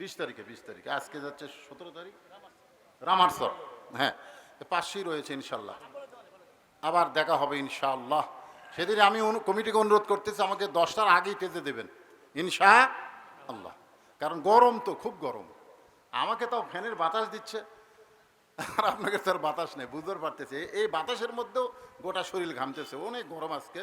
বিশ তারিখে বিশ তারিখে। আজকে যাচ্ছে সতেরো তারিখ? রামারসর হ্যাঁ পাশেই রয়েছে ইনশাল্লাহ। আবার দেখা হবে ইনশাআল্লাহ সেদিন আমি কমিটিকে অনুরোধ করতেছি, আমাকে দশটার আগেই তেতে দেবেন। ইনশা আল্লাহ কারণ গরম তো, খুব গরম। আমাকে তাও ফ্যানের বাতাস দিচ্ছে। আর আপনাকে তার বাতাস নেই, বুঝতে পারতেছে। এই বাতাসের মধ্যেও গোটা শরীর ঘামতেছে। অনেক গরম আজকে।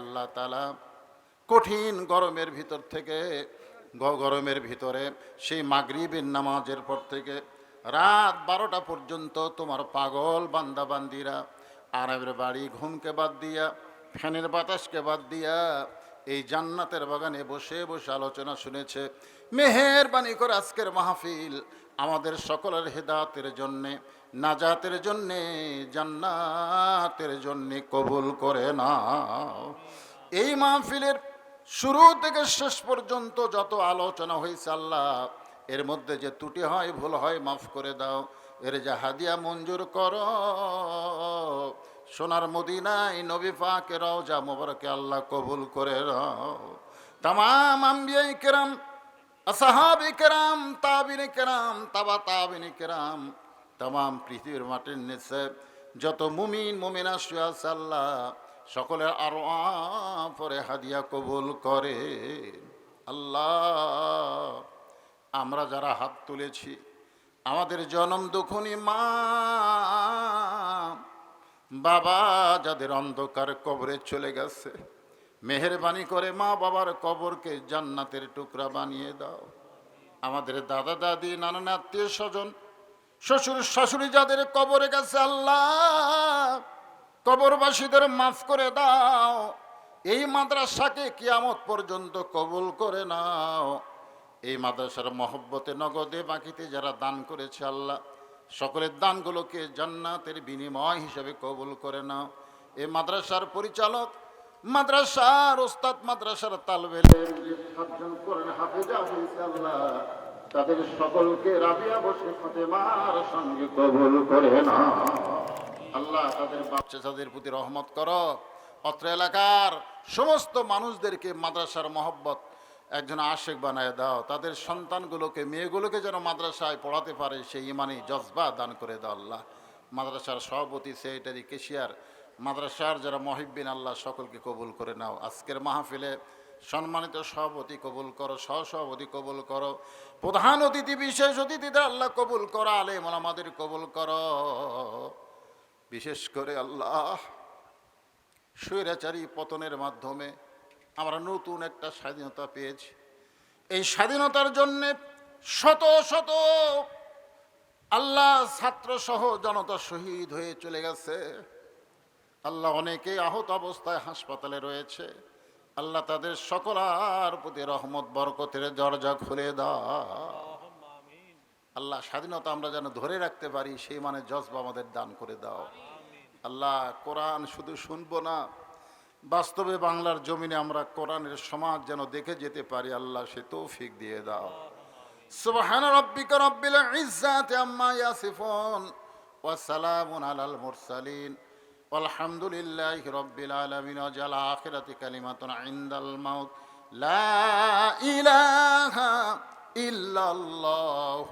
আল্লাহ তালা কঠিন গরমের ভিতর থেকে গরমের ভিতরে, সেই মাগরিবের নামাজের পর থেকে রাত বারোটা পর্যন্ত তোমার পাগল বান্দাবান্দিরা আরবের বাড়ি ঘুমকে বাদ দিয়া, ফ্যানের বাতাসকে বাদ দিয়া, এই জান্নাতের বাগানে বসে বসে আলোচনা শুনেছে, মেহেরবানি করে আজকের মাহফিল আমাদের সকলের হেদাতের জন্যে। নাজাতের জন্যে, জান্নাতের জন্যে কবুল করে নাও। এই মাহফিলের শুরু থেকে শেষ পর্যন্ত যত আলোচনা হয়েছে আল্লাহ, এর মধ্যে যে ত্রুটি হয়, ভুল হয়, মাফ করে দাও। এর যে হাদিয়া মঞ্জুর কর। সোনার মদিনায় নবী পাকে যা মোবারকে আল্লাহ কবুল করে নাও। তাম আম্বিয়াই কেরাম, আসাহাবি কেরাম, তাবিনে কেরাম, তাবা তাবিনে কেরাম তাম, পৃথিবীর মাটির নিচে। যত মুমিন, মুমিনা শুয়াস আল্লাহ সকলের আরও পরে হাদিয়া কবুল করে। আল্লাহ, আমরা যারা হাত তুলেছি, আমাদের জনম দুখুনি মা। বাবা, যাদের অন্ধকার কবরে চলে গেছে, মেহরবানি করে মা বাবার কবরকে জান্নাতের টুকরা বানিয়ে দাও। আমাদের দাদা দাদি নানান আত্মীয় স্বজন শ্বশুর শাশুড়ি যাদের কবরে গেছে আল্লাহ, কবরবাসীদের মাফ করে দাও। এই মাদ্রাসাকে কিয়ামত পর্যন্ত কবুল করে নাও। এই মাদ্রাসার মহব্বতে নগদে বাকিতে যারা দান করেছে আল্লাহ, সকলের দানগুলোকে জান্নাতের বিনিময় হিসেবে কবুল করে নাও। এই মাদ্রাসার পরিচালক, মাদ্রাসার ওস্তাদ, মাদ্রাসার তালবেলে। হাফেজা আল্লাহ। তাদের সকলকে রাবিয়া বসে ফাতেমার সঙ্গে কবুল করে না আল্লাহ তাদের বাচ্চাদের প্রতি রহমত করো। অত্র এলাকার সমস্ত মানুষদেরকে মাদ্রাসার মহব্বত একজন আশেক বানায় দাও। তাদের সন্তানগুলোকে, মেয়েগুলোকে যেন মাদ্রাসায় পড়াতে পারে, সেই ইমানি জজবা দান করে দাও আল্লাহ। মাদ্রাসার সভাপতি, সেক্রেটারি কেশিয়ার মাদ্রাসার যারা মহিবিন আল্লাহ সকলকে কবুল করে নাও। আজকের মাহফিলে সম্মানিত সভাপতি, কবুল করো, সহসভাপতি, কবুল করো। প্রধান অতিথি, বিশেষ অতিথিদের আল্লাহ কবুল করো আলে আমাদের কবুল করো। বিশেষ করে আল্লাহ স্বৈরাচারী পতনের মাধ্যমে আমরা নতুন একটা স্বাধীনতা পেয়েছি। এই স্বাধীনতার জন্যে শত শত আল্লাহ ছাত্র সহ জনতা শহীদ হয়ে চলে গেছে। আল্লাহ অনেকে আহত অবস্থায় হাসপাতালে রয়েছে। আল্লাহ তাদের সকলার প্রতি রহমত বরকতের দরজা খুলে দাও। আল্লাহ স্বাধীনতা আমরা যেন ধরে রাখতে পারি সেই মানে জজবা আমাদের দান করে দাও। আল্লাহ কোরআন শুধু শুনব না বাস্তবে বাংলার জমিনে আমরা কোরআনের সমাজ যেন দেখে যেতে পারি আল্লাহ সে তৌফিক দিয়ে দাও। সুবহান রাব্বিকা রাব্বিল ইজ্জাতি আম্মা ইয়াসিফুন ওয়া সালামুন আলাল মুরসালিন। والحمد لله رب العالمين وجعل آخرة كلمة عند الموت لا إله إلا الله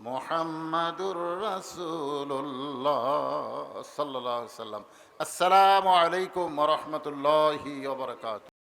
محمد رسول الله صلى الله عليه وسلم السلام عليكم ورحمة الله وبركاته